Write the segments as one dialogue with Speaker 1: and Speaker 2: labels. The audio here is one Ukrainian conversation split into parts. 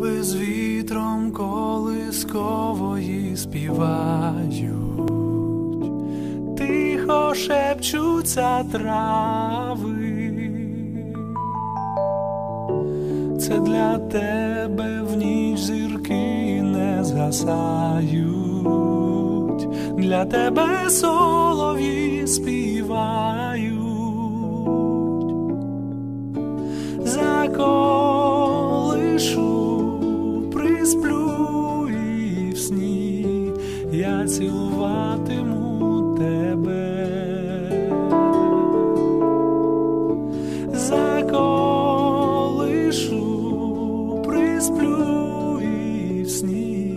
Speaker 1: Верби з вітром колискової співають, тихо шепчуться трави. Це для тебе в ніч зірки не згасають, для тебе солов'ї співають. Я цілуватиму тебе. Заколишу, присплю і в сні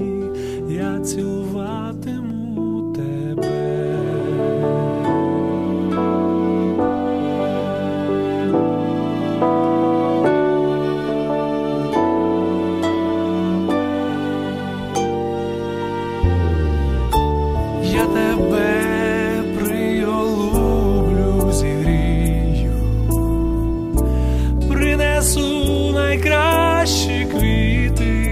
Speaker 1: я цілуватиму тебе приголублю, зігрію, принесу найкращі квіти,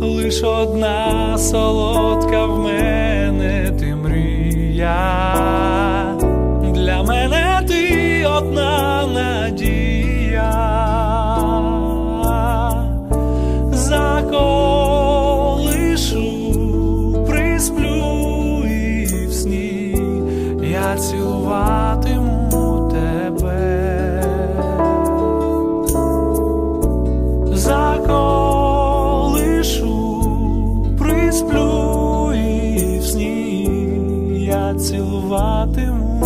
Speaker 1: лиш одна солодка в мене ти сплю і в сні я цілуватиму.